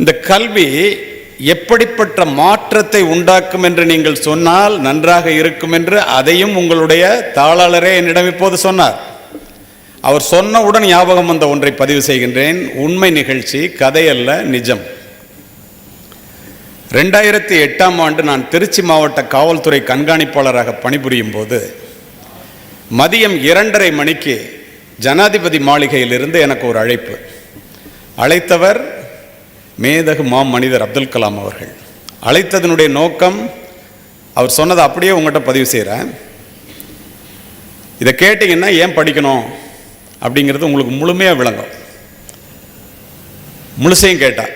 இந்த கல்வி எப்படிப்பட்ட மாற்றத்தை உண்டாக்கும் என்று நீங்கள் சொன்னால் நன்றாக இருக்கும் என்று அதையும் உங்களுடைய தாளாளரே என்னிடம் இப்போது சொன்னார். அவர் சொன்னவுடன் ஞாபகம் வந்த ஒன்றை பதிவு செய்கின்றேன். உண்மை நிகழ்ச்சி கதையல்ல நிஜம். ரெண்டாயிரத்தி எட்டாம் ஆண்டு நான் திருச்சி மாவட்ட காவல்துறை கண்காணிப்பாளராக பணிபுரியும் போது மதியம் இரண்டரை மணிக்கு ஜனாதிபதி மாளிகையிலிருந்து எனக்கு ஒரு அழைப்பு. அழைத்தவர் மேதகு மாம் மனிதர் அப்துல் கலாம் அவர்கள். அழைத்ததனுடைய நோக்கம் அவர் சொன்னதை அப்படியே உங்கள்கிட்ட பதிவு செய்கிறேன் இதை கேட்டிங்கன்னா ஏன் படிக்கணும்? அப்படிங்கிறது உங்களுக்கு முழுமையாக விளங்கும். முழுசையும் கேட்டால்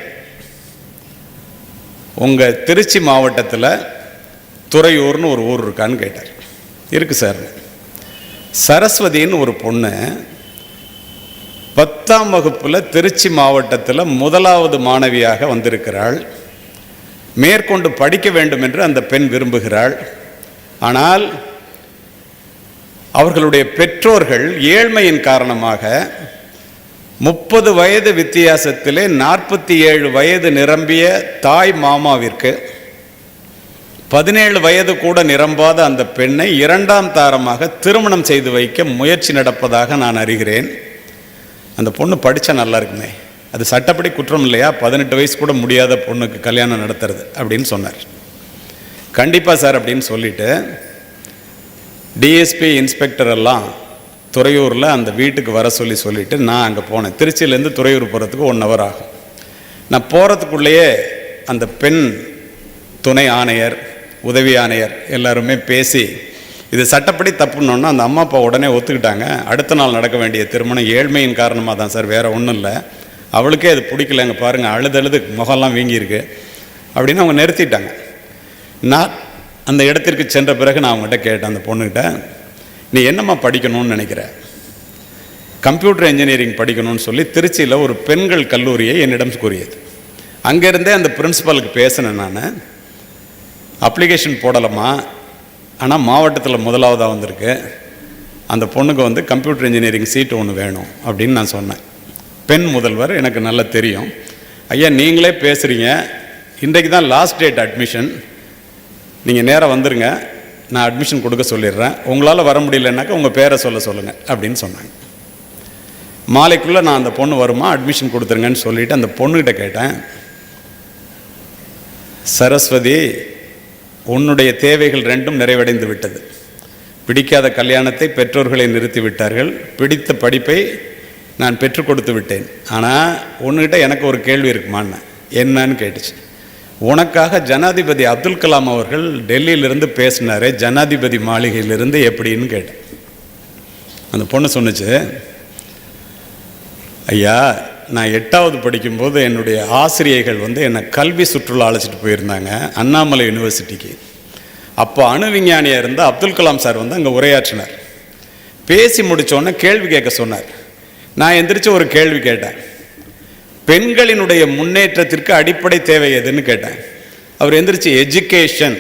உங்கள் திருச்சி மாவட்டத்தில் துறையூர்னு ஒரு ஊர் இருக்கான்னு கேட்டார். இருக்கு சார். சரஸ்வதின்னு ஒரு பொண்ணு பத்தாம் வகுப்பில் திருச்சி மாவட்டத்தில் முதலாவது மாணவியாக வந்திருக்கிறாள். மேற்கொண்டு படிக்க வேண்டும் என்று அந்த பெண் விரும்புகிறாள். ஆனால் அவர்களுடைய பெற்றோர்கள் ஏழ்மையின் காரணமாக முப்பது வயது வித்தியாசத்திலே நாற்பத்தி ஏழு வயது நிரம்பிய தாய் மாமாவிற்கு பதினேழு வயது கூட நிரம்பாத அந்த பெண்ணை இரண்டாம் தாரமாக திருமணம் செய்து வைக்க முயற்சி நடப்பதாக நான் அறிகிறேன். அந்த பொண்ணு படித்தா நல்லா இருக்குமே. அது சட்டப்படி குற்றம் இல்லையா? பதினெட்டு வயசு கூட முடியாத பொண்ணுக்கு கல்யாணம் நடத்துறது அப்படின்னு சொன்னார். கண்டிப்பாக சார் அப்படின்னு சொல்லிட்டு டிஎஸ்பி இன்ஸ்பெக்டர் எல்லாம் துறையூரில் அந்த வீட்டுக்கு வர சொல்லி சொல்லிட்டு நான் அங்கே போனேன். திருச்சியிலேருந்து துறையூர் போகிறதுக்கு ஒன் ஹவர் ஆகும். நான் போகிறதுக்குள்ளேயே அந்த பெண் துணை ஆணையர் உதவி ஆணையர் எல்லாருமே பேசி இது சட்டப்படி தப்புன்னொன்னா அந்த அம்மா அப்பா உடனே ஒத்துக்கிட்டாங்க. அடுத்த நாள் நடக்க வேண்டிய திருமணம் ஏழ்மையின் காரணமாக தான் சார் வேறு ஒன்றும் இல்லை. அவளுக்கே அது பிடிக்கலங்க பாருங்கள் அழுது அழுது முகம்லாம் வீங்கியிருக்கு. அப்படின்னு அவங்க நிறுத்திட்டாங்க. நான் அந்த இடத்திற்கு சென்ற பிறகு நான் அவங்ககிட்ட கேட்டேன் அந்த பொண்ணுக்கிட்ட நீ என்னம்மா படிக்கணும்னு நினைக்கிற? கம்ப்யூட்டர் இன்ஜினியரிங் படிக்கணும்னு சொல்லி திருச்சியில் ஒரு பெண்கள் கல்லூரியை என்னிடம் கூறியது. அங்கேருந்தே அந்த பிரின்சிபாலுக்கு பேசினேன் நான். அப்ளிகேஷன் போடலாமா ஆனால் மாவட்டத்தில் முதலாவதாக வந்திருக்கு. அந்த பொண்ணுக்கு வந்து கம்ப்யூட்டர் இன்ஜினியரிங் சீட்டு ஒன்று வேணும் அப்படின்னு நான் சொன்னேன். பெண் முதல்வர் எனக்கு நல்லா தெரியும். ஐயா நீங்களே பேசுகிறீங்க இன்றைக்கு தான் லாஸ்ட் டேட் அட்மிஷன் நீங்கள் நேராக வந்துருங்க. நான் அட்மிஷன் கொடுக்க சொல்லிடுறேன். உங்களால் வர முடியலன்னாக்கா உங்கள் பேரை சொல்ல சொல்லுங்கள் அப்படின்னு சொன்னாங்க. மாலைக்குள்ளே நான் அந்த பொண்ணு வருமா? அட்மிஷன் கொடுத்துருங்கன்னு சொல்லிவிட்டு அந்த பொண்ணுக்கிட்ட கேட்டேன். சரஸ்வதி உன்னுடைய தேவைகள் ரெண்டும் நிறைவடைந்து விட்டது. பிடிக்காத கல்யாணத்தை பெற்றோர்களை நிறுத்திவிட்டார்கள். பிடித்த படிப்பை நான் பெற்றுக் கொடுத்து விட்டேன். ஆனால் உன்கிட்ட எனக்கு ஒரு கேள்வி இருக்குமான்னு என்னன்னு கேட்டுச்சு. உனக்காக ஜனாதிபதி அப்துல் கலாம் அவர்கள் டெல்லியிலிருந்து பேசினார் ஜனாதிபதி மாளிகையிலிருந்து எப்படின்னு கேட்டேன். அந்த பொண்ணு சொன்னுச்சு ஐயா நான் எட்டாவது படிக்கும்போது என்னுடைய ஆசிரியைகள் வந்து என்னை கல்வி சுற்றுலா அழைச்சிட்டு போயிருந்தாங்க அண்ணாமலை யூனிவர்சிட்டிக்கு. அப்போ அணு விஞ்ஞானியாக இருந்த அப்துல் கலாம் சார் வந்து அங்கே உரையாற்றினார். பேசி முடித்தோடனே கேள்வி கேட்க சொன்னார். நான் எந்திரிச்சு ஒரு கேள்வி கேட்டேன். பெண்களினுடைய முன்னேற்றத்திற்கு அடிப்படை தேவை எதுன்னு கேட்டேன். அவர் எந்திரிச்சு எஜுகேஷன்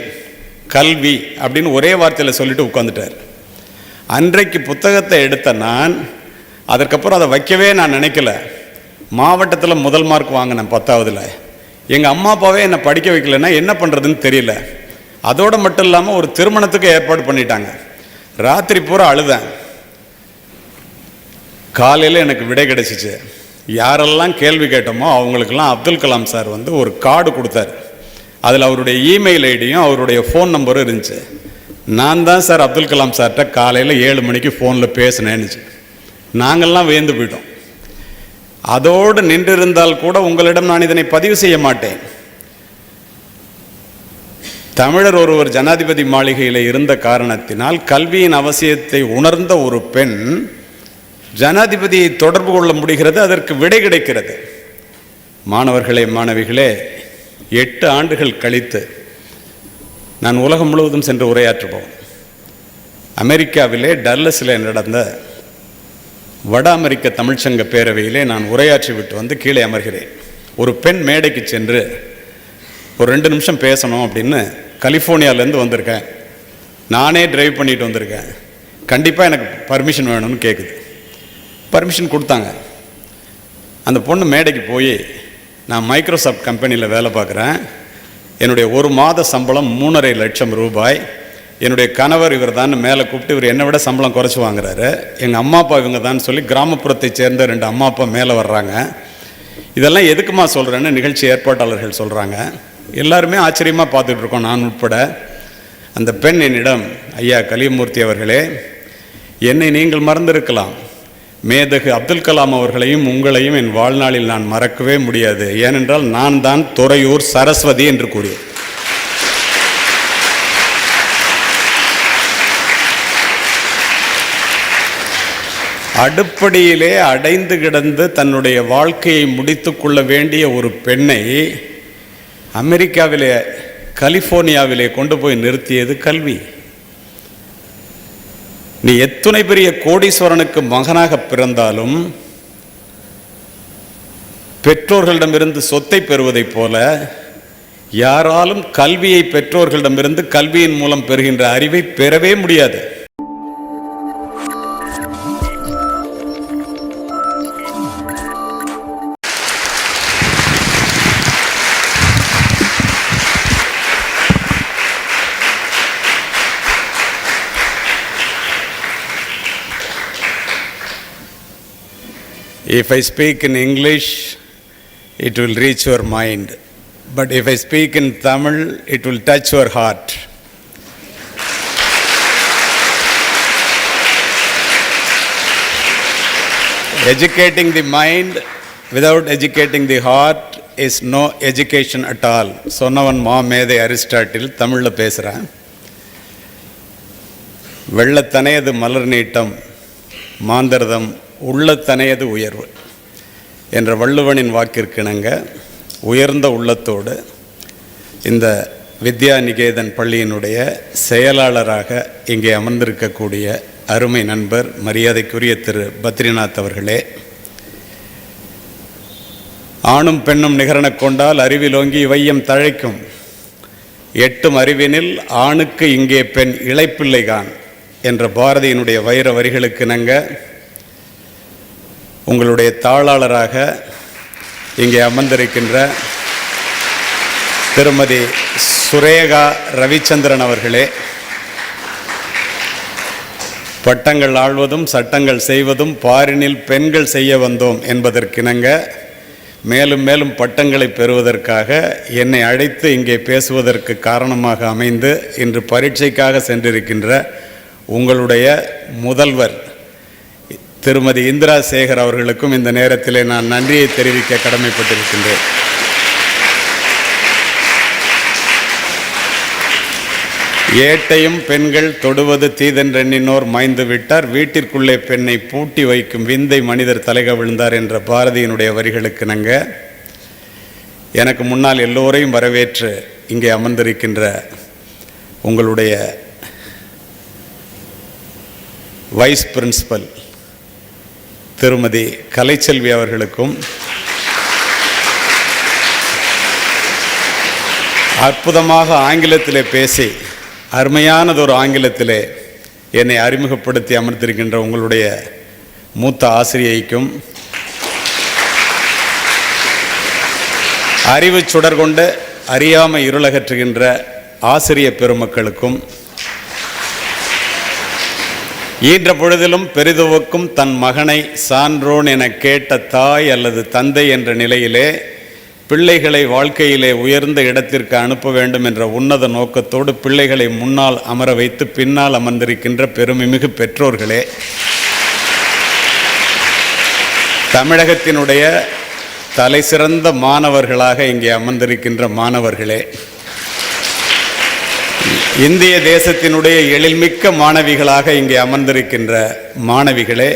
கல்வி அப்படின்னு ஒரே வார்த்தையில் சொல்லிட்டு உட்காந்துட்டார் அன்றைக்கு புத்தகத்தை எடுத்த நான் அதற்கப்புறம் அதை வைக்கவே நான் நினைக்கல. மாவட்டத்தில் முதல் மார்க் வாங்கினேன் பத்தாவதில். எங்கள் அம்மா அப்பாவே என்னை படிக்க வைக்கலன்னா என்ன பண்ணுறதுன்னு தெரியல. அதோடு மட்டும் இல்லாமல் ஒரு திருமணத்துக்கு ஏற்பாடு பண்ணிட்டாங்க. ராத்திரி பூரா அழுதேன். காலையில் எனக்கு விடை கிடைச்சிச்சு. யாரெல்லாம் கேள்வி கேட்டோமோ அவங்களுக்கெல்லாம் அப்துல் கலாம் சார் வந்து ஒரு கார்டு கொடுத்தாரு. அதில் அவருடைய இமெயில் ஐடியும் அவருடைய ஃபோன் நம்பரும் இருந்துச்சு. நான் தான் சார் அப்துல் கலாம் சார்கிட்ட காலையில் ஏழு மணிக்கு ஃபோனில் பேசினேன்னுச்சு. நாங்கள்லாம் வேந்து போயிட்டோம். அதோடு நின்றிருந்தால் கூட உங்களிடம் நான் இதனை பதிவு செய்ய மாட்டேன். தமிழர் ஒருவர் ஜனாதிபதி மாளிகையில் இருந்த காரணத்தினால் கல்வியின் அவசியத்தை உணர்ந்த ஒரு பெண் ஜனாதிபதியை தொடர்பு கொள்ள முடிகிறது அதற்கு விடை கிடைக்கிறது. மாணவர்களே மாணவிகளே எட்டு ஆண்டுகள் கழித்து நான் உலகம் முழுவதும் சென்று உரையாற்றுவோம். அமெரிக்காவிலே டல்லஸில் நடந்த வட அமெரிக்க தமிழ்ச்சங்க பேரவையிலே நான் உரையாற்றி விட்டு வந்து கீழே அமர்கிறேன். ஒரு பெண் மேடைக்கு சென்று ஒரு ரெண்டு நிமிஷம் பேசணும் அப்படின்னு கலிஃபோர்னியாவிலேருந்து வந்திருக்கேன். நானே டிரைவ் பண்ணிட்டு வந்திருக்கேன். கண்டிப்பாக எனக்கு பர்மிஷன் வேணும்னு கேட்குது பர்மிஷன் கொடுத்தாங்க. அந்த பொண்ணு மேடைக்கு போய் நான் மைக்ரோசாஃப்ட் கம்பெனியில் வேலை பார்க்குறேன். என்னுடைய ஒரு மாத சம்பளம் மூணரை லட்சம் ரூபாய். என்னுடைய கணவர் இவர் தான் மேலே கூப்பிட்டு இவர் என்னை விட சம்பளம் குறைச்சி வாங்குறாரு. எங்கள் அம்மா அப்பா இவங்க தான் சொல்லி கிராமப்புறத்தை சேர்ந்த ரெண்டு அம்மா அப்பா மேலே வர்றாங்க. இதெல்லாம் எதுக்குமா சொல்கிறேன்னு நிகழ்ச்சி ஏற்பாட்டாளர்கள் சொல்கிறாங்க எல்லாருமே ஆச்சரியமாக பார்த்துட்டு இருக்கோம் நான் உட்பட. அந்த பெண் என்னிடம் ஐயா கலியமூர்த்தி அவர்களே என்னை நீங்கள் மறந்திருக்கலாம். மேதகு அப்துல் கலாம் அவர்களையும் உங்களையும் என் வாழ்நாளில் நான் மறக்கவே முடியாது. ஏனென்றால் நான் தான் துறையூர் சரஸ்வதி என்று கூறியேன் அடுப்படியிலே அடைந்து கிடந்து தன்னுடைய வாழ்க்கையை முடித்து கொள்ள வேண்டிய ஒரு பெண்ணை அமெரிக்காவிலே கலிஃபோர்னியாவிலே கொண்டு போய் நிறுத்தியது கல்வி. நீ எத்துணை பெரிய கோடீஸ்வரனுக்கு மகனாக பிறந்தாலும் பெற்றோர்களிடமிருந்து சொத்தை பெறுவதைப் போல யாராலும் கல்வியை பெற்றோர்களிடமிருந்து கல்வியின் மூலம் பெறுகின்ற அறிவை பெறவே முடியாது. If I speak in English, it will reach your mind. But if I speak in Tamil, it will touch your heart. Educating the mind without educating the heart is no education at all. சொன்னவன் மாமேதை Aristotle தமிழில் பேசுகிறேன் வெள்ளத்தனையது மலர் நீட்டம் மாந்தர்தம் உள்ளத்தனையது உயர்வு என்ற வள்ளுவனின் வாக்கிற்கிணங்க உயர்ந்த உள்ளத்தோடு இந்த வித்யா நிகேதன் பள்ளியினுடைய செயலாளராக இங்கே அமர்ந்திருக்கக்கூடிய அருமை நண்பர் மரியாதைக்குரிய திரு பத்ரிநாத் அவர்களே. ஆணும் பெண்ணும் நிகரண கொண்டால் அறிவிலோங்கி வையம் தழைக்கும். எட்டும் அறிவினில் ஆணுக்கு இங்கே பெண் இளைப்பிள்ளைகான் என்ற பாரதியினுடைய வைர வரிகளுக்கு இணங்க உங்களுடைய தாளாளராக இங்கே அமர்ந்திருக்கின்ற திருமதி சுரேகா ரவிச்சந்திரன் அவர்களே பட்டங்கள் ஆழ்வதும் சட்டங்கள் செய்வதும் பாரினில் பெண்கள் செய்ய வந்தோம் என்பதற்கிணங்க மேலும் மேலும் பட்டங்களை பெறுவதற்காக என்னை அழைத்து இங்கே பேசுவதற்கு காரணமாக அமைந்து இன்று பரீட்சைக்காக சென்றிருக்கின்ற உங்களுடைய முதல்வர் திருமதி இந்திரா சேகர் அவர்களுக்கும் இந்த நேரத்திலே நான் நன்றியை தெரிவிக்க கடமைப்பட்டிருக்கின்றேன். ஏட்டையும் பெண்கள் தொடுவது தீதென்றெண்ணினோர் மாய்ந்து விட்டார். வீட்டிற்குள்ளே பெண்ணை பூட்டி வைக்கும் விந்தை மனிதர் தலைக விழுந்தார் என்ற பாரதியினுடைய வரிகளுக்கு நங்க. எனக்கு முன்னால் எல்லோரையும் வரவேற்று இங்கே அமர்ந்திருக்கின்ற உங்களுடைய வைஸ் பிரின்சிபல் திருமதி கலைச்செல்வி அவர்களுக்கும் அற்புதமாக ஆங்கிலத்திலே பேசி அருமையானதொரு ஆங்கிலத்திலே என்னை அறிமுகப்படுத்தி அமர்த்திருக்கின்ற உங்களுடைய மூத்த ஆசிரியைக்கும் அறிவு சுடர் கொண்டு அறியாமை இருளகற்றுகின்ற ஆசிரிய பெருமக்களுக்கும் ஈன்ற பொழுதிலும் பெரிதுவக்கும் தன் மகனை சான்றோன் என கேட்ட தாய் அல்லது தந்தை என்ற நிலையிலே பிள்ளைகளை வாழ்க்கையிலே உயர்ந்த இடத்திற்கு அனுப்ப வேண்டும் என்ற உன்னத நோக்கத்தோடு பிள்ளைகளை முன்னால் அமர வைத்து பின்னால் அமர்ந்திருக்கின்ற பெருமைமிகு பெற்றோர்களே. தமிழகத்தினுடைய தலைசிறந்த மாணவர்களாக இங்கே அமர்ந்திருக்கின்ற மாணவர்களே. இந்திய தேசத்தினுடைய எழில்மிக்க மாணவிகளாக இங்கே அமர்ந்திருக்கின்ற மாணவிகளே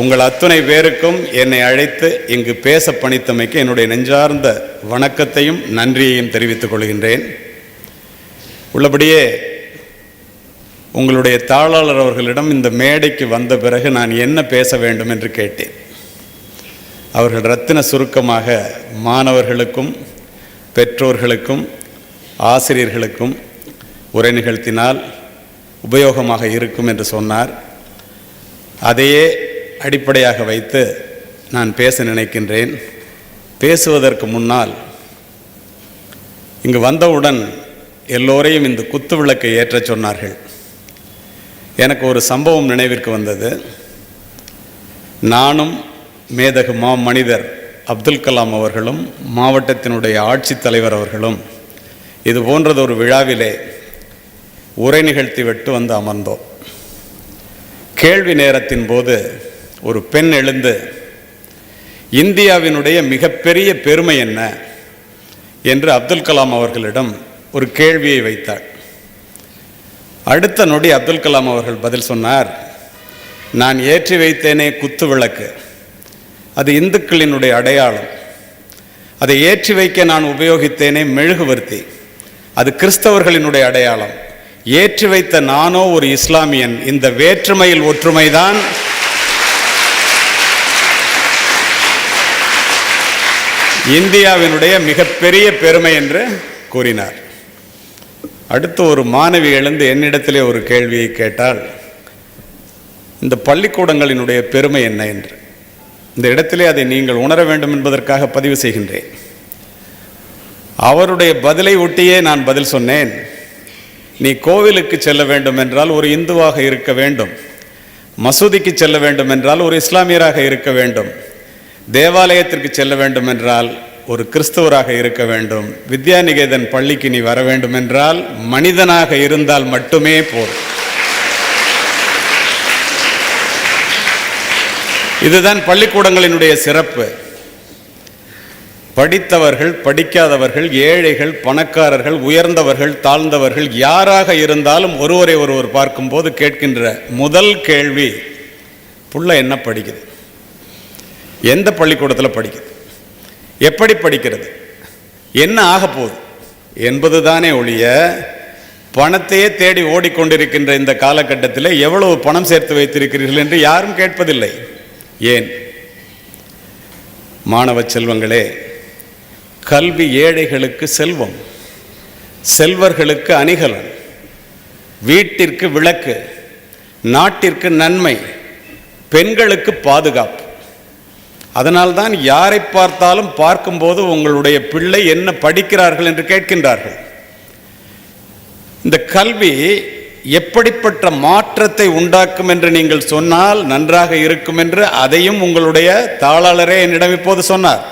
உங்கள் அத்துணை பேருக்கும் என்னை அழைத்து இங்கு பேச பணித்தமைக்கு என்னுடைய நெஞ்சார்ந்த வணக்கத்தையும் நன்றியையும் தெரிவித்துக் கொள்கின்றேன். உள்ளபடியே உங்களுடைய தாளாளர் அவர்களிடம் இந்த மேடைக்கு வந்த பிறகு நான் என்ன பேச வேண்டும் என்று கேட்டேன். அவர்கள் ரத்தின சுருக்கமாக மாணவர்களுக்கும் பெற்றோர்களுக்கும் ஆசிரியர்களுக்கும் உரை நிகழ்த்தினால் உபயோகமாக இருக்கும் என்று சொன்னார். அதையே அடிப்படையாக வைத்து நான் பேச நினைக்கின்றேன். பேசுவதற்கு முன்னால் இங்கு வந்தவுடன் எல்லோரையும் இந்த குத்து விளக்கை ஏற்றச் சொன்னார்கள். எனக்கு ஒரு சம்பவம் நினைவிற்கு வந்தது. நானும் மேதகு மா மனிதர் அப்துல் கலாம் அவர்களும் மாவட்டத்தினுடைய ஆட்சித்தலைவர் அவர்களும் இது போன்றது ஒரு விழாவிலே உரை நிகழ்த்தி விட்டு வந்து அமர்ந்தோம். கேள்வி நேரத்தின் போது ஒரு பெண் எழுந்து இந்தியாவினுடைய மிகப்பெரிய பெருமை என்ன? என்று அப்துல் கலாம் அவர்களிடம் ஒரு கேள்வியை வைத்தாள். அடுத்த நொடி அப்துல் கலாம் அவர்கள் பதில் சொன்னார் நான் ஏற்றி வைத்தேனே குத்து விளக்கு. அது இந்துக்களினுடைய அடையாளம். அதை ஏற்றி வைக்க நான் உபயோகித்தேனே மெழுகுவர்த்தி. அது கிறிஸ்தவர்களினுடைய அடையாளம். ஏற்றி வைத்த நானோ ஒரு இஸ்லாமியன். இந்த வேற்றுமையில் ஒற்றுமைதான். இந்தியாவினுடைய மிகப்பெரிய பெருமை என்று கூறினார். அடுத்து ஒரு மாணவி எழுந்து என்னிடத்திலே ஒரு கேள்வியை கேட்டால் இந்த பள்ளிக்கூடங்களினுடைய பெருமை என்ன என்று. இந்த இடத்திலே அதை நீங்கள் உணர வேண்டும் என்பதற்காக பதிவு செய்கின்றேன். அவருடைய பதிலை ஒட்டியே நான் பதில் சொன்னேன். நீ கோவிலுக்கு செல்ல வேண்டும் என்றால் ஒரு இந்துவாக இருக்க வேண்டும். மசூதிக்கு செல்ல வேண்டும் என்றால் ஒரு இஸ்லாமியராக இருக்க வேண்டும். தேவாலயத்திற்கு செல்ல வேண்டும் என்றால் ஒரு கிறிஸ்தவராக இருக்க வேண்டும். வித்யாநிகேதன் பள்ளிக்கு நீ வர வேண்டும் என்றால் மனிதனாக இருந்தால் மட்டுமே போதும். இதுதான் பள்ளிக்கூடங்களினுடைய சிறப்பு. படித்தவர்கள் படிக்காதவர்கள் ஏழைகள் பணக்காரர்கள் உயர்ந்தவர்கள் தாழ்ந்தவர்கள் யாராக இருந்தாலும் ஒருவரை ஒருவர் பார்க்கும்போது கேட்கின்ற முதல் கேள்வி புள்ள என்ன படிக்குது? எந்த பள்ளிக்கூடத்தில் படிக்குது? எப்படி படிக்கிறது? என்ன ஆக போகுது? என்பது தானே ஒழிய பணத்தையே தேடி ஓடிக்கொண்டிருக்கின்ற இந்த காலகட்டத்தில் எவ்வளவு பணம் சேர்த்து வைத்திருக்கிறீர்கள் என்று யாரும் கேட்பதில்லை. ஏன்? மாணவ செல்வங்களே கல்வி ஏழைகளுக்கு செல்வம் செல்வர்களுக்கு அணிகலன் வீட்டிற்கு விளக்கு நாட்டிற்கு நன்மை பெண்களுக்கு பாதுகாப்பு. அதனால்தான் யாரை பார்த்தாலும் பார்க்கும்போது உங்களுடைய பிள்ளை என்ன படிக்கிறார்கள் என்று கேட்கின்றார்கள். இந்த கல்வி எப்படிப்பட்ட மாற்றத்தை உண்டாக்கும் என்று நீங்கள் சொன்னால் நன்றாக இருக்கும் என்று அதையும் உங்களுடைய தாளாளரே என்னிடம் இப்போது சொன்னார்.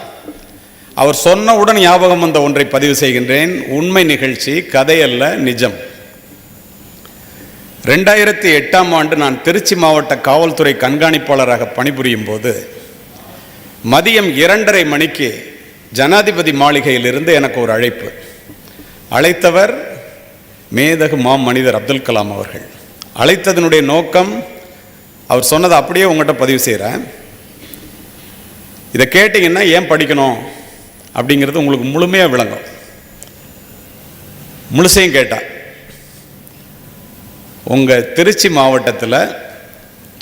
அவர் சொன்னவுடன் ஞாபகம் வந்த ஒன்றை பதிவு செய்கின்றேன். உண்மை நிகழ்ச்சி கதையல்ல நிஜம். ரெண்டாயிரத்தி எட்டாம் ஆண்டு நான் திருச்சி மாவட்ட காவல்துறை கண்காணிப்பாளராக பணிபுரியும் போது மதியம் இரண்டரை மணிக்கு ஜனாதிபதி மாளிகையிலிருந்து எனக்கு ஒரு அழைப்பு. அழைத்தவர் மேதகு மாம் மனிதர் அப்துல் கலாம் அவர்கள். அழைத்ததனுடைய நோக்கம் அவர் சொன்னதை அப்படியே உங்கள்கிட்ட பதிவு செய்கிறேன் இதை கேட்டிங்கன்னா ஏன் படிக்கணும்? அப்படிங்கிறது உங்களுக்கு முழுமையாக விளங்கும். முழுசையும் கேட்டால் உங்கள் திருச்சி மாவட்டத்தில்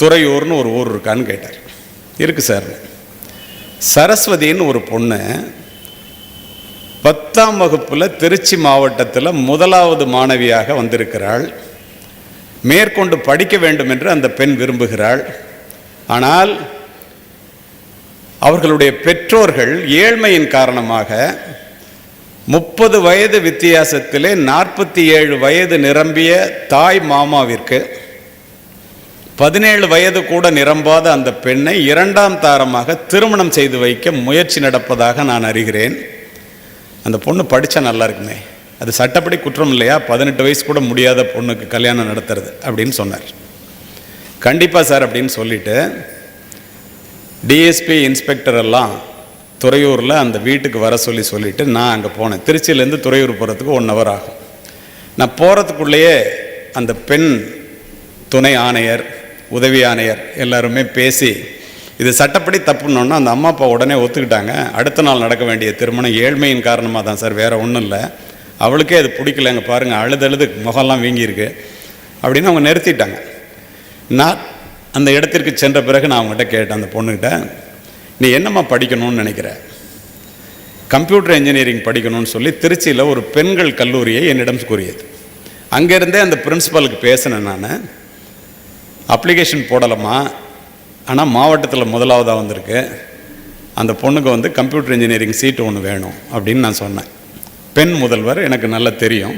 துறையூர்னு ஒரு ஊர் இருக்கான்னு கேட்டார். இருக்கு சார். சரஸ்வதின்னு ஒரு பொண்ணு பத்தாம் வகுப்பில் திருச்சி மாவட்டத்தில் முதலாவது மாணவியாக வந்திருக்கிறாள். மேற்கொண்டு படிக்க வேண்டும் என்று அந்த பெண் விரும்புகிறாள். ஆனால் அவர்களுடைய பெற்றோர்கள் ஏழ்மையின் காரணமாக முப்பது வயது வித்தியாசத்திலே நாற்பத்தி ஏழு வயது நிரம்பிய தாய் மாமாவிற்கு பதினேழு வயது கூட நிரம்பாத அந்த பெண்ணை இரண்டாம் தாரமாக திருமணம் செய்து வைக்க முயற்சி நடப்பதாக நான் அறிகிறேன். அந்த பொண்ணு படித்தா நல்லா இருக்குமே. அது சட்டப்படி குற்றம் இல்லையா? பதினெட்டு வயசு கூட முடியாத பொண்ணுக்கு கல்யாணம் நடத்துறது அப்படின்னு சொன்னார். கண்டிப்பாக சார் அப்படின்னு சொல்லிவிட்டு டிஎஸ்பி இன்ஸ்பெக்டர் எல்லாம் துறையூரில் அந்த வீட்டுக்கு வர சொல்லி சொல்லிவிட்டு நான் அங்கே போனேன். திருச்சியிலேருந்து துறையூர் போகிறதுக்கு ஒன் ஹவர் ஆகும். நான் போகிறதுக்குள்ளேயே அந்த பெண் துணை ஆணையர் உதவி ஆணையர் எல்லாருமே பேசி இது சட்டப்படி தப்புனோன்னா அந்த அம்மா அப்பா உடனே ஒத்துக்கிட்டாங்க. அடுத்த நாள் நடக்க வேண்டிய திருமணம் ஏழ்மையின் காரணமாக தான் சார் வேறு ஒன்றும் இல்லை. அவளுக்கே அது பிடிக்கலங்க பாருங்கள் அழுது அழுது முகம்லாம் வீங்கியிருக்கு. அப்படின்னு அவங்க நிறுத்திட்டாங்க. நான் அந்த இடத்திற்கு சென்ற பிறகு நான் அவங்ககிட்ட கேட்டேன் அந்த பொண்ணுக்கிட்ட நீ என்னம்மா படிக்கணும்னு நினைக்கிற? கம்ப்யூட்டர் இன்ஜினியரிங் படிக்கணும்னு சொல்லி திருச்சியில் ஒரு பெண்கள் கல்லூரியை என்னிடம் கூறியது. அங்கேருந்தே அந்த பிரின்ஸிபலுக்கு பேசினேன் நான். அப்ளிகேஷன் போடலாமா ஆனால் மாவட்டத்தில் முதலாவதாக வந்திருக்கு. அந்த பொண்ணுக்கு வந்து கம்ப்யூட்டர் இன்ஜினியரிங் சீட்டு ஒன்று வேணும் அப்படின்னு நான் சொன்னேன். பெண் முதல்வர் எனக்கு நல்லா தெரியும்.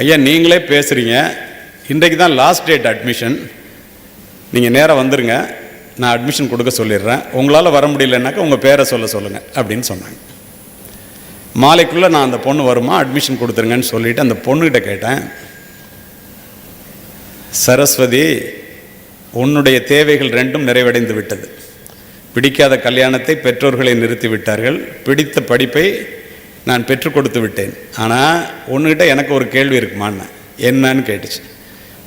ஐயா நீங்களே பேசுகிறீங்க இன்றைக்கு தான் லாஸ்ட் டேட் அட்மிஷன் நீங்கள் நேராக வந்துடுங்க நான் அட்மிஷன் கொடுக்க சொல்லிடுறேன். உங்களால் வர முடியலன்னாக்கா உங்கள் பேரை சொல்ல சொல்லுங்கள் அப்படின்னு சொன்னாங்க. மாலைக்குள்ளே நான் அந்த பொண்ணு வருமா? அட்மிஷன் கொடுத்துருங்கன்னு சொல்லிட்டு அந்த பொண்ணுகிட்ட கேட்டேன். சரஸ்வதி உன்னுடைய தேவைகள் ரெண்டும் நிறைவடைந்து விட்டது. பிடிக்காத கல்யாணத்தை பெற்றோர்களை நிறுத்தி விட்டார்கள். பிடித்த படிப்பை நான் பெற்றுக் கொடுத்து விட்டேன். ஆனால் உன்கிட்ட எனக்கு ஒரு கேள்வி இருக்குமான்னு. என்னன்னு கேட்டுச்சு.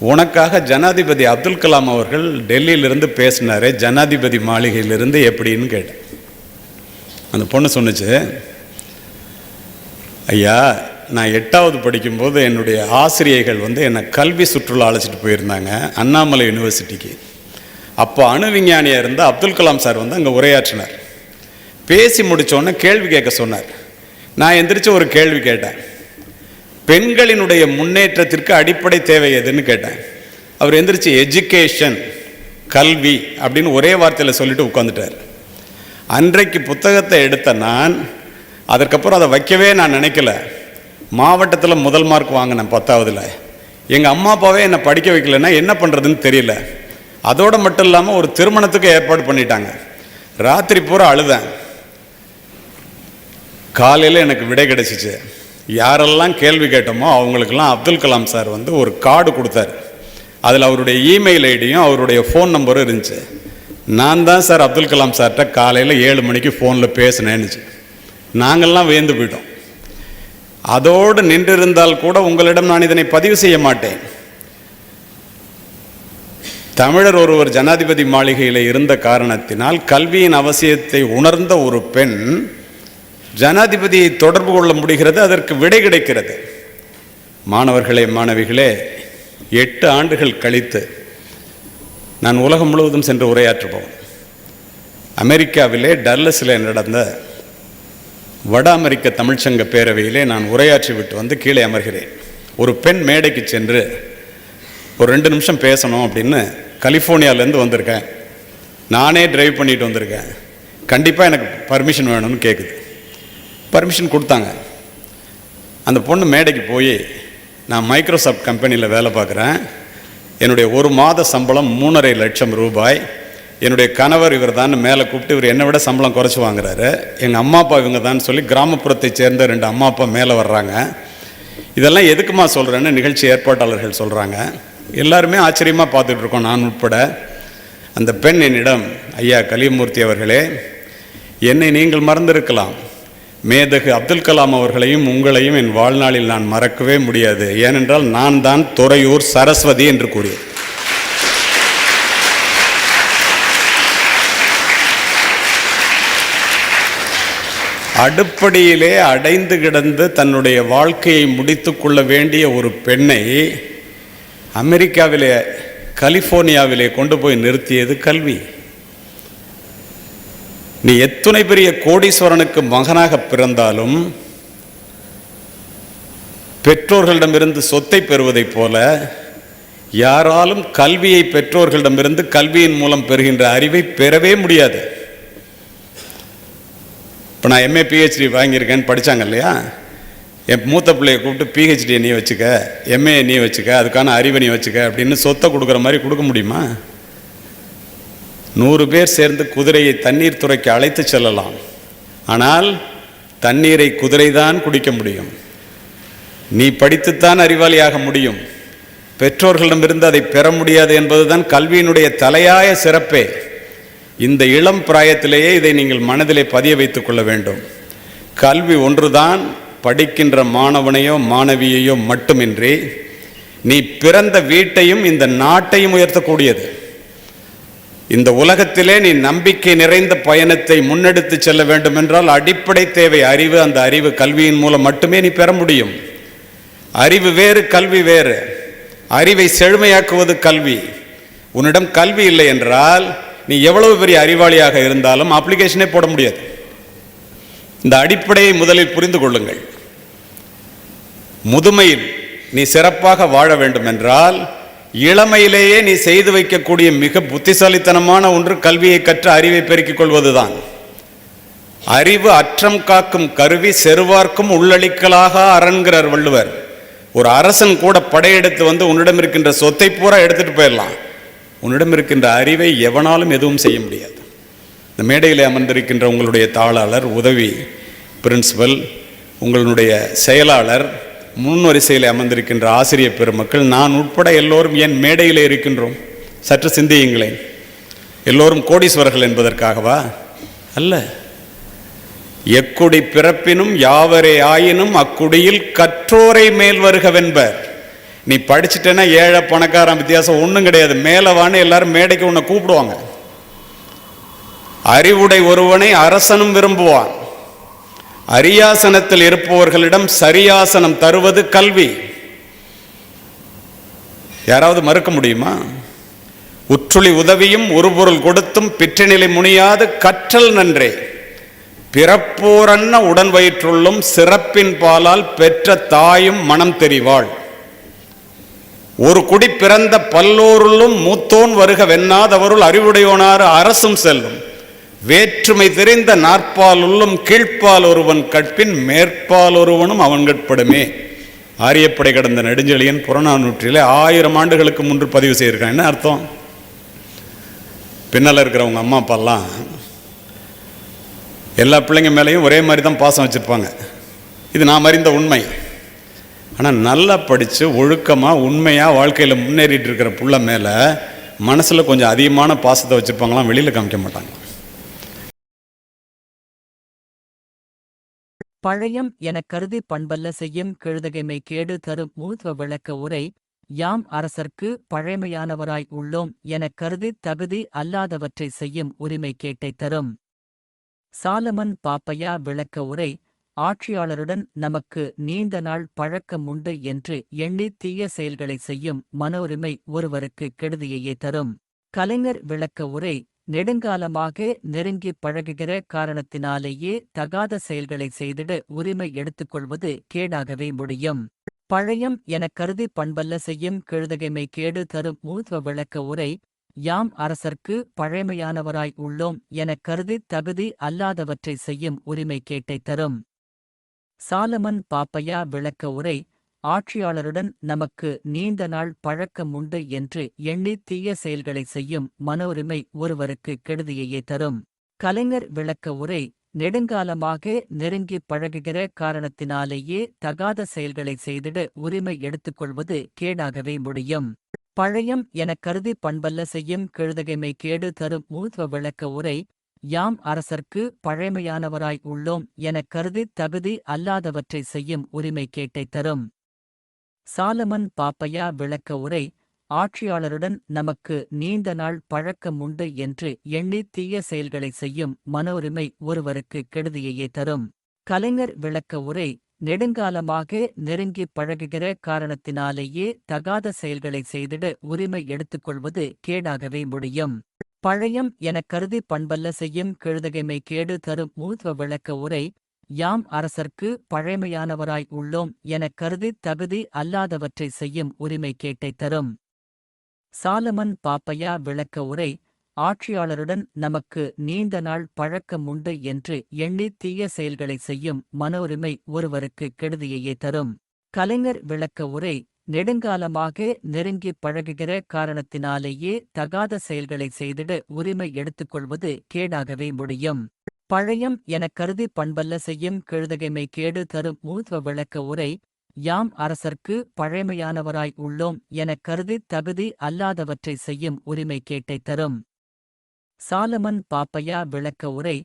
உனக்காக ஜனாதிபதி அப்துல் கலாம் அவர்கள் டெல்லியிலிருந்து பேசினாரே ஜனாதிபதி மாளிகையிலிருந்து எப்படின்னு கேட்டேன். அந்த பொண்ணு சொன்னுச்சு ஐயா நான் எட்டாவது படிக்கும்போது என்னுடைய ஆசிரியர்கள் வந்து என்னை கல்வி சுற்றுலா அழைச்சிட்டு போயிருந்தாங்க அண்ணாமலை யூனிவர்சிட்டிக்கு. அப்போ அணு விஞ்ஞானியாக இருந்த அப்துல் கலாம் சார் வந்து அங்கே உரையாற்றினார். பேசி முடித்தோடனே கேள்வி கேட்க சொன்னார். நான் எந்திரிச்சு ஒரு கேள்வி கேட்டேன். பெண்களினுடைய முன்னேற்றத்திற்கு அடிப்படை தேவை எதுன்னு கேட்டேன். அவர் எந்திரிச்சு எஜுகேஷன் கல்வி அப்படின்னு ஒரே வார்த்தையில் சொல்லிட்டு உட்காந்துட்டார் அன்றைக்கு புத்தகத்தை எடுத்த நான் அதற்கப்புறம் அதை வைக்கவே நான் நினைக்கல. மாவட்டத்தில் முதல் மார்க் வாங்கினேன் பத்தாவதுல. எங்கள் அம்மா அப்பாவே என்னை படிக்க வைக்கலன்னா என்ன பண்ணுறதுன்னு தெரியல. அதோடு மட்டும் இல்லாமல் ஒரு திருமணத்துக்கு ஏற்பாடு பண்ணிட்டாங்க. ராத்திரி பூரா அழுதேன். காலையில் எனக்கு விடை கிடச்சிச்சு. யாரெல்லாம் கேள்வி கேட்டோமோ அவங்களுக்கெல்லாம் அப்துல் கலாம் சார் வந்து ஒரு கார்டு கொடுத்தாரு. அதில் அவருடைய இமெயில் ஐடியும் அவருடைய ஃபோன் நம்பரும் இருந்துச்சு. நான் தான் சார் அப்துல் கலாம் சார்கிட்ட காலையில் ஏழு மணிக்கு ஃபோனில் பேசினேன்னுச்சு. நாங்கள்லாம் வியந்து போயிட்டோம். அதோடு நின்றிருந்தால் கூட உங்களிடம் நான் இதனை பதிவு செய்ய மாட்டேன். தமிழர் ஒருவர் ஜனாதிபதி மாளிகையில் இருந்த காரணத்தினால் கல்வியின் அவசியத்தை உணர்ந்த ஒரு பெண் ஜனாதிபதியை தொடர்பு கொள்ள முடிகிறது அதற்கு விடை கிடைக்கிறது. மாணவர்களே மாணவிகளே எட்டு ஆண்டுகள் கழித்து நான் உலகம் முழுவதும் சென்று உரையாற்றுவோம். அமெரிக்காவிலே டல்லஸில் நடந்த வட அமெரிக்க தமிழ்ச்சங்க பேரவையிலே நான் உரையாற்றி விட்டு வந்து கீழே அமர்கிறேன். ஒரு பெண் மேடைக்கு சென்று ஒரு ரெண்டு நிமிஷம் பேசணும் அப்படின்னு கலிஃபோர்னியாவிலேருந்து வந்திருக்கேன். நானே டிரைவ் பண்ணிட்டு வந்திருக்கேன். கண்டிப்பாக எனக்கு பர்மிஷன் வேணும்னு கேட்குது பர்மிஷன் கொடுத்தாங்க. அந்த பொண்ணு மேடைக்கு போய் நான் மைக்ரோசாஃப்ட் கம்பெனியில் வேலை பார்க்குறேன். என்னுடைய ஒரு மாத சம்பளம் மூணரை லட்சம் ரூபாய். என்னுடைய கணவர் இவர் தான் மேலே கூப்பிட்டு இவர் என்னை விட சம்பளம் குறைச்சி வாங்குறாரு. எங்கள் அம்மா அப்பா இவங்க தான் சொல்லி கிராமப்புறத்தை சேர்ந்த ரெண்டு அம்மா அப்பா மேலே வர்றாங்க. இதெல்லாம் எதுக்குமா சொல்கிறேன்னு நிகழ்ச்சி ஏற்பாட்டாளர்கள் சொல்கிறாங்க எல்லாருமே ஆச்சரியமாக பார்த்துட்டு இருக்கோம் நான் உட்பட. அந்த பெண் என்னிடம் ஐயா கலியமூர்த்தி அவர்களே என்னை நீங்கள் மறந்திருக்கலாம். மேதகு அப்துல் கலாம் அவர்களையும் உங்களையும் என் வாழ்நாளில் நான் மறக்கவே முடியாது. ஏனென்றால் நான் தான் துறையூர் சரஸ்வதி என்று கூறியேன் அடுப்படியிலே அடைந்து கிடந்து தன்னுடைய வாழ்க்கையை முடித்து கொள்ள வேண்டிய ஒரு பெண்ணை அமெரிக்காவிலே கலிஃபோர்னியாவிலே கொண்டு போய் நிறுத்தியது கல்வி. நீ எத்துணை பெரிய கோடீஸ்வரனுக்கு மகனாக பிறந்தாலும் பெற்றோர்களிடமிருந்து சொத்தை பெறுவதைப் போல யாராலும் கல்வியை பெற்றோர்களிடமிருந்து கல்வியின் மூலம் பெறுகின்ற அறிவை பெறவே முடியாது. இப்போ நான் எம்ஏ பிஹெச்டி வாங்கியிருக்கேன்னு படித்தாங்க இல்லையா? என் மூத்த பிள்ளையை கூப்பிட்டு பிஹெச்டியை நீ வச்சுக்க எம்ஏ நீ வச்சுக்க அதுக்கான அறிவை நீ வச்சுக்க அப்படின்னு சொத்தை கொடுக்குற மாதிரி கொடுக்க முடியுமா? நூறு பேர் சேர்ந்து குதிரையை தண்ணீர் துறைக்கு அழைத்து செல்லலாம். ஆனால் தண்ணீரை குதிரைதான் குடிக்க முடியும். நீ படித்துத்தான் அறிவாளியாக முடியும். பெற்றோர்களிடமிருந்து அதை பெற முடியாது என்பதுதான் கல்வியினுடைய தலையாய சிறப்பே. இந்த இளம் பிராயத்திலேயே இதை நீங்கள் மனதிலே பதிய வைத்துக் கொள்ள வேண்டும். கல்வி ஒன்றுதான் படிக்கின்ற மாணவனையோ மாணவியையோ மட்டுமின்றி நீ பிறந்த வீட்டையும் இந்த நாட்டையும் உயர்த்தக்கூடியது. இந்த உலகத்திலே நீ நம்பிக்கை நிறைந்த பயணத்தை முன்னெடுத்து செல்ல வேண்டும் என்றால் அடிப்படை தேவை அறிவு. அந்த அறிவு கல்வியின் மூலம் மட்டுமே நீ பெற முடியும். அறிவு வேறு கல்வி வேறு. அறிவை செழுமையாக்குவது கல்வி. உன்னிடம் கல்வி இல்லை என்றால் நீ எவ்வளவு பெரிய அறிவாளியாக இருந்தாலும் அப்ளிகேஷனே போட முடியாது. இந்த அடிப்படையை முதலில் புரிந்து கொள்ளுங்கள். முதுமையில் நீ சிறப்பாக வாழ வேண்டும் என்றால் இளமையிலேயே நீ செய்து வைக்கக்கூடிய மிக புத்திசாலித்தனமான ஒன்று கல்வியை கற்று அறிவை பெருக்கிக் கொள்வதுதான். அறிவு அற்றம் காக்கும் கருவி செருவார்க்கும் உள்ளளிக்கலாக அரண்கிறார் வள்ளுவர். ஒரு அரசன் கூட படையெடுத்து வந்து உன்னிடம் இருக்கின்ற சொத்தை பூரா எடுத்துட்டு போயிடலாம். உன்னிடம் இருக்கின்ற அறிவை எவனாலும் எதுவும் செய்ய முடியாது. இந்த மேடையில் அமர்ந்திருக்கின்ற உங்களுடைய தாளாளர் உதவி பிரின்சிபல் உங்களுடைய செயலாளர் முன்வரிசையில் அமர்ந்திருக்கின்ற ஆசிரியர் பெருமக்கள் நான் உட்பட எல்லோரும் என் மேடையில் இருக்கின்றோம்? சற்று சிந்தியுங்களேன். எல்லோரும் கோடீஸ்வரர்கள் என்பதற்காகவா? அல்ல. எக்குடி பிறப்பினும் யாவரே ஆயினும் அக்குடியில் கற்றோரை மேல் வருகவென்பர். நீ படிச்சிட்டேன்னா ஏழை பணக்காரன் வித்தியாசம் ஒன்றும் கிடையாது. மேலவான்னு எல்லாரும் மேடைக்கு உன்னை கூப்பிடுவாங்க. அறிவுடை ஒருவனை அரசனும் விரும்புவான். அரியாசனத்தில் இருப்பவர்களிடம் சரியாசனம் தருவது கல்வி. யாராவது மறுக்க முடியுமா? உற்றுளி உதவியும் ஒரு பொருள் கொடுத்தும் பிற்றநிலை முனியாது கற்றல் நன்றே. பிறப்போரன்ன உடன் வயிற்றுள்ளும் சிறப்பின் பாலால் பெற்ற தாயும் மனம் தெரிவாள். ஒரு குடி பிறந்த பல்லோருள்ளும் மூத்தோன் வருக வெண்ணாதவருள் அறிவுடையோனாறு அரசும் செல்லும். வேற்றுமை தெரிந்த நாற்பால் உள்ளும் கீழ்ப்பால் ஒருவன் கற்பின் மேற்பால் ஒருவனும் அவன் கட்படுமே ஆரியப்படை கடந்த நெடுஞ்செழியன் புறநானூற்றிலே ஆயிரம் ஆண்டுகளுக்கு முன்பு பதிவு செய்திருக்கான் என்ன அர்த்தம்? பின்னால் இருக்கிறவங்க அம்மா அப்பாலாம் எல்லா பிள்ளைங்க மேலேயும் ஒரே மாதிரி தான் பாசம் வச்சுருப்பாங்க. இது நான் அறிந்த உண்மை. ஆனால் நல்லா படித்து ஒழுக்கமாக உண்மையாக வாழ்க்கையில் முன்னேறிட்டு இருக்கிற புள்ள மேலே மனசில் கொஞ்சம் அதிகமான பாசத்தை வச்சுருப்பாங்களாம் வெளியில் காமிக்க மாட்டாங்க. பழையம் எனக் கருதி பண்பல்ல செய்யும் கெழுதகைமை கேடு தரும் மூத்வ விளக்க உரை யாம் அரசர்க்கு பழைமையானவராய் உள்ளோம் எனக் கருதித் தகுதி அல்லாதவற்றை செய்யும் உரிமை கேட்டைத் தரும். சாலமன் பாப்பையா விளக்க உரை ஆட்சியாளருடன் நமக்கு நீண்ட நாள் பழக்கம் உண்டு என்று எண்ணி தீய செயல்களை செய்யும் மன உரிமை ஒருவருக்கு கெடுதியையே தரும். கலைஞர் விளக்க உரை நெடுங்காலமாக நெருங்கிப் பழகுகிற காரணத்தினாலேயே தகாத செயல்களை செய்திட உரிமை எடுத்துக்கொள்வது கேடாகவே முடியும். பழையம் எனக் கருதி பண்பல்ல செய்யும் கெழுதகைமை கேடு தரும் மூத்துவ விளக்க உரை யாம் அரசர்க்கு பழைமையானவராய் உள்ளோம் எனக் கருதித் தகுதி அல்லாதவற்றை செய்யும் உரிமை கேட்டைத் தரும். சாலமன் பாப்பையா விளக்க உரை ஆட்சியாளருடன் நமக்கு நீண்ட நாள் பழக்கம் உண்டு என்று எண்ணி தீய செயல்களை செய்யும் மனோரிமை ஒருவருக்கு கெடுதியையே தரும். கலைஞர் விளக்க உரை நெடுங்காலமாக நெருங்கிப் பழகுகிற காரணத்தினாலேயே தகாத செயல்களை செய்திட உரிமை எடுத்துக்கொள்வது கேடாகவே முடியும். பழையம் எனக் கருதி பண்பல்ல செய்யும் கெழுதகைமை கேடு தரும் மூத்வ விளக்க உரை யாம் அரசர்க்கு பழைமையானவராய் உள்ளோம் எனக் கருதித் தகுதி அல்லாதவற்றை செய்யும் உரிமை கேட்டைத் தரும். சாலமன் பாப்பையா விளக்க உரை ஆட்சியாளருடன் நமக்கு நீண்ட நாள் பழக்கம் உண்டு என்று எண்ணி தீய செயல்களை செய்யும் மன உரிமை ஒருவருக்கு கெடுதியையே தரும். கலைஞர் விளக்க உரை நெடுங்காலமாக நெருங்கிப் பழகுகிற காரணத்தினாலேயே தகாத செயல்களை செய்திட உரிமை எடுத்துக்கொள்வது கேடாகவே முடியும். பழையம் எனக் கருதி பண்பல்ல செய்யும் கெழுதகைமை கேடு தரும் மூத்துவ விளக்க உரை யாம் அரசர்க்கு பழைமையானவராய் உள்ளோம் எனக் கருதித் தகுதி அல்லாதவற்றை செய்யும் உரிமை கேட்டைத் தரும். சாலமன் பாப்பையா விளக்க உரை ஆட்சியாளருடன் நமக்கு நீண்ட நாள் பழக்கம் உண்டு என்று எண்ணி தீய செயல்களை செய்யும் மன உரிமை ஒருவருக்கு கெடுதியையே தரும். கலைஞர் விளக்க உரை நெடுங்காலமாக நெருங்கிப் பழகுகிற காரணத்தினாலேயே தகாத செயல்களை செய்திட உரிமை எடுத்துக்கொள்வது கேடாகவே முடியும். பழையம் எனக் கருதி பண்பல்ல செய்யும் கெழுதகைமை கேடு தரும் மூத்வ விளக்க உரை யாம் அரசர்க்கு பழைமையானவராய் உள்ளோம் எனக் கருதித் தகுதி அல்லாதவற்றை செய்யும் உரிமை கேட்டைத் தரும். சாலமன் பாப்பையா விளக்க உரை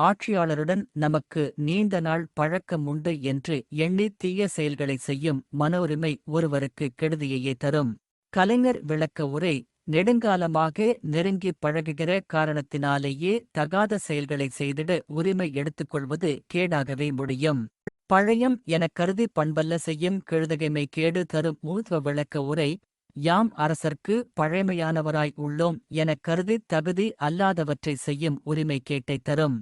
ஆட்சியாளருடன் நமக்கு நீண்ட நாள் பழக்கம் உண்டு என்று எண்ணி தீய செயல்களை செய்யும் மன உரிமை ஒருவருக்கு கெடுதியையே தரும். கலைஞர் விளக்க உரை நெடுங்காலமாக நெருங்கிப் பழகுகிற காரணத்தினாலேயே தகாத செயல்களை செய்திட உரிமை எடுத்துக்கொள்வது கேடாகவே முடியும். பழையம் எனக் கருதி பண்பல்ல செய்யும் கெழுதகைமை கேடு தரும் மூத்வ விளக்க உரை யாம் அரசர்க்கு பழைமையானவராய் உள்ளோம் எனக் கருதித் தகுதி அல்லாதவற்றை செய்யும் உரிமை கேட்டைத் தரும்.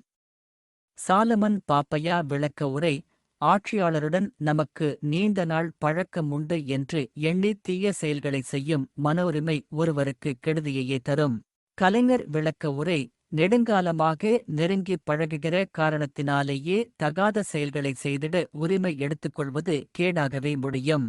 சாலமன் பாப்பையா விளக்க உரை ஆட்சியாளருடன் நமக்கு நீண்ட நாள் பழக்கம் உண்டு என்று எண்ணி தீய செயல்களை செய்யும் மன உரிமை ஒருவருக்கு கெடுதியையே தரும். கலைஞர் விளக்க உரை நெடுங்காலமாக நெருங்கிப் பழகுகிற காரணத்தினாலேயே தகாத செயல்களை செய்திட உரிமை எடுத்துக்கொள்வது கேடாகவே முடியும்.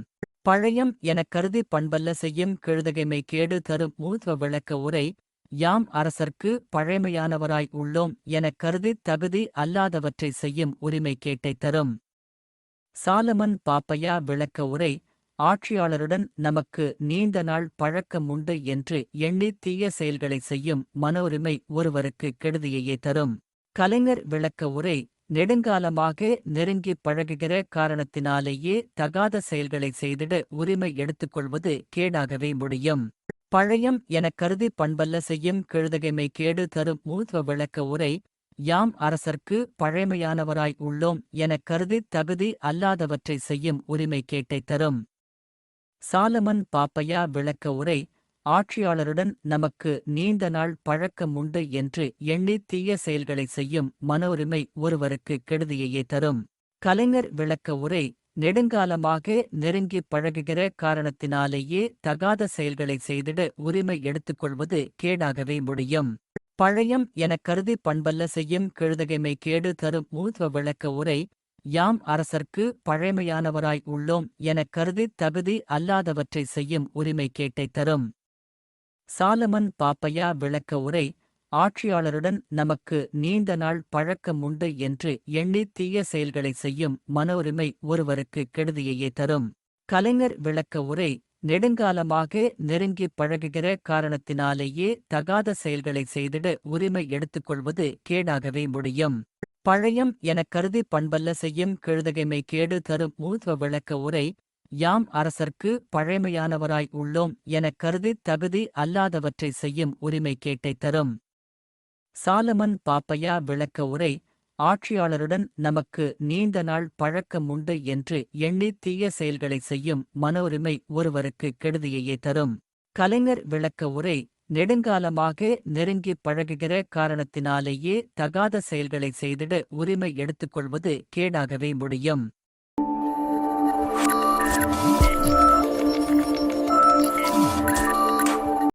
பழையம் எனக் கருதி பண்பல்ல செய்யும் கெழுதகைமை கேடு தரும் மூத்வ விளக்க உரை யாம் அரசர்க்கு பழைமையானவராய் உள்ளோம் எனக் கருதித் தகுதி அல்லாதவற்றை செய்யும் உரிமை கேட்டைத் தரும். சாலமன் பாப்பையா விளக்க உரை ஆட்சியாளருடன் நமக்கு நீண்ட நாள் பழக்கம் உண்டு என்று எண்ணி தீய செயல்களை செய்யும் மன உரிமை ஒருவருக்கு கெடுதியையே தரும். கலைஞர் விளக்க உரை நெடுங்காலமாக நெருங்கிப் பழகுகிற காரணத்தினாலேயே தகாத செயல்களை செய்திட உரிமை எடுத்துக்கொள்வது கேடாகவே முடியும். பழையம் எனக் கருதி பண்பல்ல செய்யும் கெழுதகைமை கேடு தரும் மூத்வ விளக்க உரை யாம் அரசர்க்கு பழைமையானவராய் உள்ளோம் எனக் கருதித் தகுதி அல்லாதவற்றை செய்யும் உரிமை கேட்டைத் தரும். சாலமன் பாப்பையா விளக்க உரை ஆட்சியாளருடன் நமக்கு நீண்ட நாள் பழக்கம் உண்டு என்று எண்ணி தீய செயல்களை செய்யும் மன உரிமை ஒருவருக்கு கெடுதியையே தரும். கலைஞர் விளக்க உரை நெடுங்காலமாக நெருங்கிப் பழகுகிற காரணத்தினாலேயே தகாத செயல்களை செய்திட உரிமை எடுத்துக்கொள்வது கேடாகவே முடியும். பழையம் எனக் கருதி பண்பல்ல செய்யும் கெழுதகைமை கேடு தரும் மூத்துவ விளக்க உரை யாம் அரசர்க்கு பழைமையானவராய் உள்ளோம் எனக் கருதித் தகுதி அல்லாதவற்றை செய்யும் உரிமை கேட்டைத் தரும். சாலமன் பாப்பையா விளக்க உரை ஆட்சியாளருடன் நமக்கு நீண்ட நாள் பழக்கம் உண்டு என்று எண்ணி தீய செயல்களை செய்யும் மன உரிமை ஒருவருக்கு கெடுதியையே தரும். கலைஞர் விளக்க உரை நெடுங்காலமாக நெருங்கிப் பழகுகிற காரணத்தினாலேயே தகாத செயல்களை செய்திட உரிமை எடுத்துக்கொள்வது கேடாகவே முடியும். பழையம் எனக் கருதி பண்பல்ல செய்யும் கெழுதகைமை கேடு தரும் மூத்வ விளக்க உரை யாம் அரசர்க்கு பழைமையானவராய் உள்ளோம் எனக் கருதித் தகுதி அல்லாதவற்றை செய்யும் உரிமை கேட்டைத் தரும். சாலமன் பாப்பையா விளக்க உரை ஆட்சியாளருடன் நமக்கு நீண்ட நாள் பழக்கம் உண்டு என்று எண்ணி தீய செயல்களை செய்யும் மன உரிமை ஒருவருக்கு கெடுதியையே தரும். கலைஞர் விளக்க உரை நெடுங்காலமாக நெருங்கிப் பழகுகிற காரணத்தினாலேயே தகாத செயல்களை செய்திட உரிமை எடுத்துக்கொள்வது கேடாகவே முடியும்.